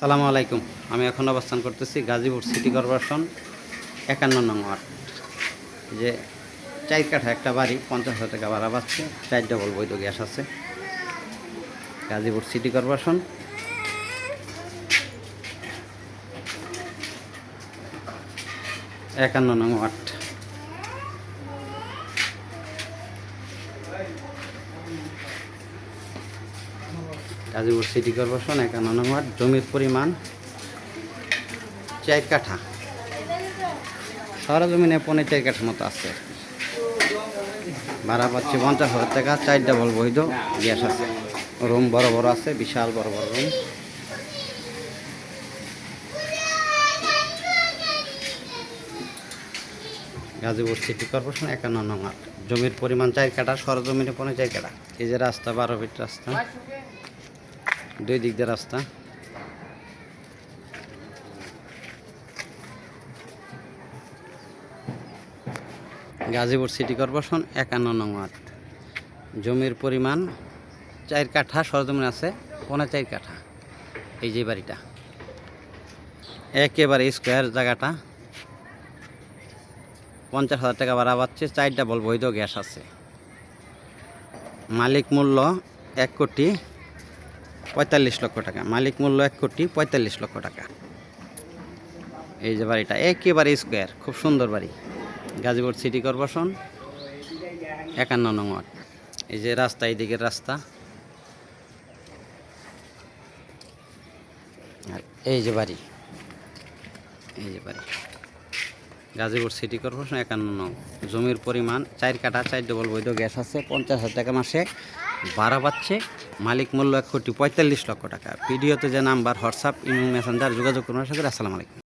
সালামু আলাইকুম। আমি এখন অবস্থান করতেছি গাজীপুর সিটি কর্পোরেশন একান্ন নং ওয়ার্ড। যে চার কাঠা একটা বাড়ি, পঞ্চাশ হাজার টাকা ভাড়া পাচ্ছে, চার ডবল বৈধ গ্যাস আছে। Gazipur city corporation. একান্ন নং ওয়ার্ড। গাজীপুর সিটি কর্পোরেশন একান্ন নং ওয়ার্ড জমির পরিমাণ চার কাঠা। সারা জমিনে পনেরো চার কাঠার মতো আছে। ভাড়া পাচ্ছি পঞ্চাশ হাজার টাকা, চার ডাবল বৈধ গ্যাস আছে। রুম বড় বড় আছে, বিশাল বড় বড় রুম। গাজীপুর সিটি কর্পোরেশন একান্ন নং ওয়ার্ড জমির পরিমাণ চার কাঠা, সরজমিনে পনেরো চার কাঠা। এই যে রাস্তা, বারো ফিট রাস্তা। দুই দিক দিয়ে রাস্তা। গাজীপুর সিটি কর্পোরেশন একান্ন নং ওয়ার্ড। জমির পরিমাণ চার কাঠা, সরজমিন আছে পনেরো চার কাঠা এই যে বাড়িটা। একেবারে স্কোয়ার জায়গাটা। পঞ্চাশ হাজার টাকা ভাড়া পাচ্ছে চার ডাবল বৈধ গ্যাস আছে। মালিক মূল্য এক কোটি পঁয়তাল্লিশ লক্ষ টাকা। মালিক মূল্য এক কোটি পঁয়তাল্লিশ লক্ষ টাকা। এই যে বাড়িটা, একেবারে স্কোয়ার খুব সুন্দর বাড়ি। গাজীপুর সিটি কর্পোরেশন একান্ন নং ওয়ার্ড। এই যে রাস্তা এই দিকের রাস্তা। আর এই যে বাড়ি, এই যে বাড়ি। গাজীপুর সিটি কর্পোরেশন একান্ন নং। জমির পরিমাণ চার কাঠা, চার ডবল বৈধ গ্যাস আছে, পঞ্চাশ হাজার টাকা মাসে। ভাড়া পাচ্ছে। মালিক মূল্য এক কোটি পঁয়তাল্লিশ লক্ষ টাকা। পিডিওতে যে নাম্বার, হোয়াটসঅ্যাপ ইমেল মেসেঞ্জার যোগাযোগ করুন আশা করি। আসসালামু আলাইকুম।